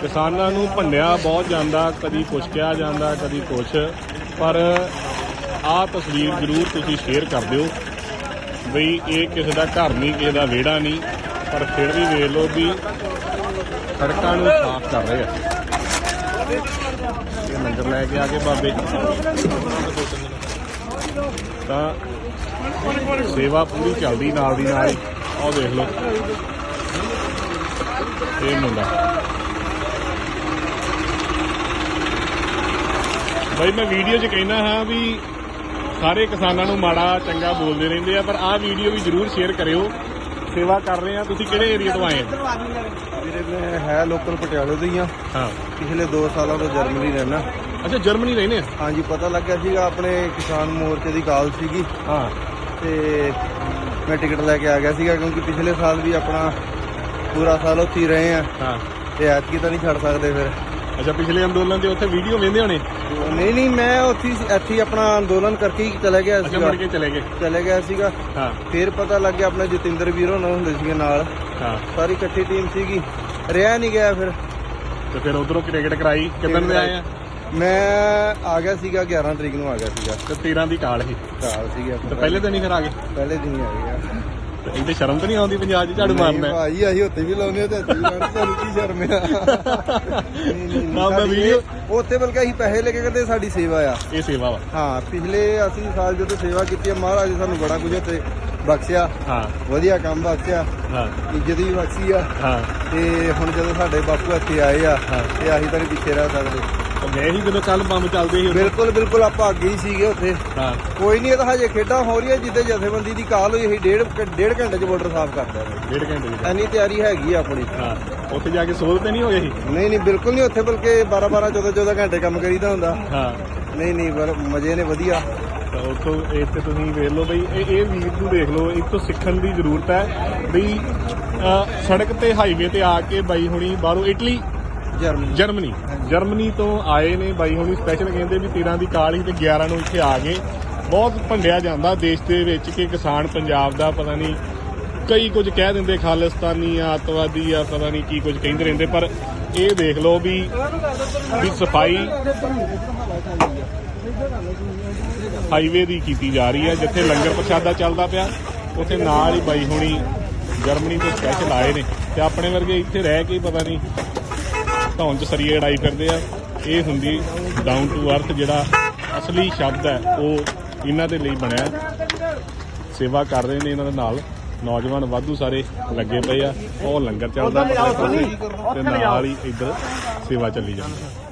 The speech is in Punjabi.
ਕਿਸਾਨਾਂ ਨੂੰ ਭੰਡਿਆ ਬਹੁਤ ਜਾਂਦਾ, ਕਦੀ ਕੁਛ ਕਿਹਾ ਜਾਂਦਾ, ਕਦੀ ਕੁਛ। ਪਰ ਆਹ ਤਸਵੀਰ ਜ਼ਰੂਰ ਤੁਸੀਂ ਸ਼ੇਅਰ ਕਰ ਦਿਓ ਬਈ ਇਹ ਕਿਸੇ ਦਾ ਘਰ ਨਹੀਂ, ਕਿਸੇ ਦਾ ਵਿਹੜਾ ਨਹੀਂ, ਪਰ ਫਿਰ ਵੀ ਵੇਖ ਲਓ ਵੀ ਸੜਕਾਂ ਨੂੰ ਸਾਫ਼ ਕਰ ਰਹੇ ਆ। ਇਹ ਲੰਗਰ ਲੈ ਕੇ ਆ ਕੇ ਬਾਬੇ ਤਾਂ ਸੇਵਾ ਪੂਰੀ ਚੱਲਦੀ ਨਾਲ ਦੀ ਨਾਲ ਹੀ। ਆਹ ਦੇਖ ਲਓ। ਇਹ ਮੁੰਡਾ। ਬਈ ਮੈਂ ਵੀਡੀਓ 'ਚ ਕਹਿਣਾ ਹਾਂ ਵੀ ਸਾਰੇ ਕਿਸਾਨਾਂ ਨੂੰ ਮਾੜਾ ਚੰਗਾ ਬੋਲਦੇ ਰਹਿੰਦੇ ਆ ਪਰ ਆਹ ਵੀਡੀਓ ਵੀ ਜਰੂਰ ਸ਼ੇਅਰ ਕਰਿਓ। ਸੇਵਾ ਕਰ ਰਹੇ ਆ ਤੁਸੀਂ ਕਿਹੜੇ ਏਰੀਆ ਤੋਂ ਆਏ ਵੀਰੇ ਮੈਂ ਹੈ ਲੋਕਲ ਪਟਿਆਲੇ ਤੋਂ ਹੀ ਆ। ਹਾਂ। ਪਿਛਲੇ 2 ਸਾਲਾਂ ਤੋਂ ਜਰਮਨੀ ਰਹਿਣਾ ਅੱਛਾ ਜਰਮਨੀ ਰਹਿੰਦੇ ਆ? ਹਾਂਜੀ ਪਤਾ ਲੱਗਿਆ ਸੀਗਾ ਆਪਣੇ ਕਿਸਾਨ ਮੋਰਚੇ ਦੀ ਕਾਲ ਸੀਗੀ। ਹਾਂ। ਤੇ ਮੈਂ ਟਿਕਟ ਲੈ ਕੇ ਆ ਗਿਆ ਸੀਗਾ ਕਿਉਂਕਿ ਪਿਛਲੇ ਸਾਲ ਵੀ ਆਪਣਾ ਪੂਰਾ ਸਾਲ ਉੱਥੇ ਹੀ ਰਹੇ ਆ। ਹਾਂ। ਤੇ ਐਤਕੀ ਤਾਂ ਨਹੀਂ ਛੱਡ ਸਕਦੇ ਫਿਰ। ਅੱਛਾ ਪਿਛਲੇ ਅੰਦੋਲਨ ਦੇ ਉੱਥੇ ਵੀਡੀਓ ਵੇਂਦੇ ਹੋਣੇ? ਨਹੀਂ ਨਹੀਂ ਮੈਂ ਉੱਥੇ ਹੀ- ਇੱਥੇ ਹੀ ਆਪਣਾ ਅੰਦੋਲਨ ਕਰਕੇ ਹੀ ਚਲਾ ਗਿਆ ਅੱਛਾ ਸੀਗਾ। ਮੁੜ ਕੇ ਚਲੇ ਗਏ? ਚਲੇ ਗਿਆ ਸੀਗਾ। ਹਾਂ। ਫਿਰ ਪਤਾ ਲੱਗ ਗਿਆ ਆਪਣਾ ਜਤਿੰਦਰ ਵੀਰ ਹੋਣਾ ਹੁੰਦੇ ਸੀਗੇ ਨਾਲ। ਹਾਂ। ਸਾਰੀ ਇਕੱਠੀ ਟੀਮ ਸੀਗੀ। ਰਿਹਾ ਨਹੀਂ ਗਿਆ ਫਿਰ। ਤੇ ਫਿਰ ਉਧਰੋਂ ਟਿਕਟ ਕਰਾਈ। ਕਿਦਨ ਦੇ ਆਏ ਆ? ਮੈਂ ਆ ਗਿਆ ਸੀਗਾ 11 ਤਰੀਕ ਨੂੰ ਆ ਗਿਆ ਸੀਗਾ। ਤੇ 13 ਦੀ ਕਾਲ ਸੀ। ਕਾਲ ਸੀਗੀ ਤੇ ਆਪਣਾ ਪਹਿਲੇ ਦਿਨ ਹੀ ਫਿਰ ਆ ਗਏ? ਪਹਿਲੇ ਦਿਨ ਹੀ ਆ ਗਿਆ ਤੇ ਇਹਦੇ ਸ਼ਰਮ ਤਾਂ ਨਹੀਂ ਆਉਂਦੀ ਪੰਜਾਬ 'ਚ ਝਾੜੂ ਮਾਰਨਾ? ਭਾਈ ਅਸੀਂ ਉੱਤੇ ਵੀ ਲਾਉਨੇ ਆ ਤੇ ਵੀ ਲਾਉਨੇ ਸਾਨੂੰ ਕੀ ਸ਼ਰਮ ਆ? ਨਹੀਂ, ਨਹੀਂ, ਨਾ, ਮੈਂ ਵੀਡੀਓ- ਉੱਥੇ ਬਲਕਿ ਅਸੀਂ ਪੈਸੇ ਲੈ ਕੇ ਕਰਦੇ ਸਾਡੀ ਸੇਵਾ ਆ। ਇਹ ਸੇਵਾ ਵਾ। ਹਾਂ ਪਿਛਲੇ ਅਸੀਂ ਸਾਲ ਜਦੋਂ ਸੇਵਾ ਕੀਤੀ ਆ ਮਹਾਰਾਜ ਸਾਨੂੰ ਬੜਾ ਕੁਝ ਉੱਤੇ ਬਖਸ਼ਿਆ। ਹਾਂ। ਵਧੀਆ ਕੰਮ ਬਖਸ਼ਿਆ। ਹਾਂ। ਇੱਜ਼ਤ ਵੀ ਬਖਸ਼ੀ ਆ। ਹਾਂ। ਤੇ ਹੁਣ ਜਦੋਂ ਸਾਡੇ ਬਾਪੂ ਇੱਥੇ ਆਏ ਆ। ਤੇ ਅਸੀਂ ਤਾਂ ਨਹੀਂ ਪਿੱਛੇ ਰਹਿ ਸਕਦੇ। ਗਏ ਸੀ ਜਦੋਂ ਕੱਲ ਬੰਬ ਚੱਲਦੇ ਸੀ ਉਦੋਂ। ਬਿਲਕੁਲ ਬਿਲਕੁਲ ਆਪਾਂ ਅੱਗੇ ਹੀ ਸੀਗੇ ਉੱਥੇ। ਹਾਂ। ਕੋਈ ਨਹੀਂ ਇਹ ਤਾਂ ਹਜੇ ਖੇਡਾਂ ਹੋ ਰਹੀਆਂ ਜਿੱਦੇ ਜਥੇਬੰਦੀ ਦੀ ਕਾਲ ਹੋਈ ਅਸੀਂ ਡੇਢ ਡੇਢ ਘੰਟੇ 'ਚ ਬਾਰਡਰ ਸਾਫ਼ ਕਰ ਦਿਆਂਗੇ ਡੇਢ ਘੰਟੇ ਦੀ ਐਨੀ ਤਿਆਰੀ ਹੈਗੀ ਆ ਆਪਣੀ। ਹਾਂ। ਉੱਥੇ ਜਾ ਕੇ ਸੋਧ ਤੇ ਨਹੀਂ ਹੋਏ ਸੀ? ਨਹੀਂ ਨਹੀਂ ਬਿਲਕੁਲ ਨਹੀਂ ਉੱਥੇ ਬਲਕਿ 12 12 14 14 ਘੰਟੇ ਕੰਮ ਕਰੀਦਾ ਹੁੰਦਾ। ਹਾਂ। ਨਹੀਂ ਨਹੀਂ ਪਰ ਮਜ਼ੇ ਨੇ ਵਧੀਆ। ਤਾਂ ਉੱਥੋਂ ਇੱਥੇ ਤੁਸੀਂ ਵੇਖ ਲਓ ਬਈ ਇਹ ਇਹ ਵੀਰ ਨੂੰ ਦੇਖ ਲਓ ਇਹ ਤੋਂ ਸਿੱਖਣ ਦੀ ਜ਼ਰੂਰਤ ਹੈ ਬਈ ਅਹ, ਸੜਕ ਤੇ ਹਾਈਵੇ ਤੇ ਆ ਕੇ ਬਾਈ ਹੁਣੀ ਬਾਹਰੋਂ ਇਟਲੀ ਜਰਮਨੀ। ਜਰਮਨੀ। ਜਰਮਨੀ ਤੋਂ ਆਏ ਨੇ ਬਾਈ ਹੁਣੀ ਸਪੈਸ਼ਲ ਕਹਿੰਦੇ ਵੀ 13 ਦੀ ਕਾਲ ਹੀ ਤੇ 11 ਨੂੰ ਇੱਥੇ ਆ ਗਏ। ਬਹੁਤ ਭੰਡਿਆ ਜਾਂਦਾ ਦੇਸ਼ ਦੇ ਵਿੱਚ ਕਿ ਕਿਸਾਨ ਪੰਜਾਬ ਦਾ ਪਤਾ ਨਹੀਂ ਕਈ ਕੁਝ ਕਹਿ ਦਿੰਦੇ ਖਾਲਿਸਤਾਨੀ ਆ ਅੱਤਵਾਦੀ ਆ ਪਤਾ ਨਹੀਂ ਕੀ ਕੁਝ ਕਹਿੰਦੇ ਰਹਿੰਦੇ ਪਰ ਇਹ ਦੇਖ ਲਓ ਵੀ ਵੀ ਸਫ਼ਾਈ ਹਾਈਵੇ ਦੀ ਕੀਤੀ ਜਾ ਰਹੀ ਹੈ ਜਿੱਥੇ ਲੰਗਰ ਪ੍ਰਸ਼ਾਦਾ ਚੱਲਦਾ ਪਿਆ ਉੱਥੇ ਨਾਲ ਹੀ ਬਾਈ ਹੁਣੀ ਜਰਮਨੀ ਤੋਂ ਸਪੈਸ਼ਲ ਆਏ ਨੇ। ਤੇ ਆਪਣੇ ਵਰਗੇ ਇੱਥੇ ਰਹਿ ਕੇ ਪਤਾ ਨਹੀਂ ਧੌਣ ਚ ਸਰੀਏ ਅੜਾਈ ਫਿਰਦੇ ਆ, ਇਹ ਹੁੰਦੀ ਡਾਊਨ ਟੂ ਅਰਥ ਜਿਹੜਾ ਅਸਲੀ ਸ਼ਬਦ ਹੈ, ਉਹ ਇਹਨਾਂ ਦੇ ਲਈ ਬਣਿਆ ਸੇਵਾ ਕਰ ਰਹੇ ਨੇ ਇਹਨਾਂ ਦੇ ਨਾਲ। ਨੌਜਵਾਨ ਵਾਧੂ ਸਾਰੇ ਲੱਗੇ ਪਏ ਆ। ਉਹ ਲੰਗਰ ਚੱਲਦਾ ਪਰਲੇ ਤੇ ਨਾਲ ਹੀ ਇੱਧਰ ਸੇਵਾ ਚੱਲੀ ਜਾਂਦੀ ਹੈ।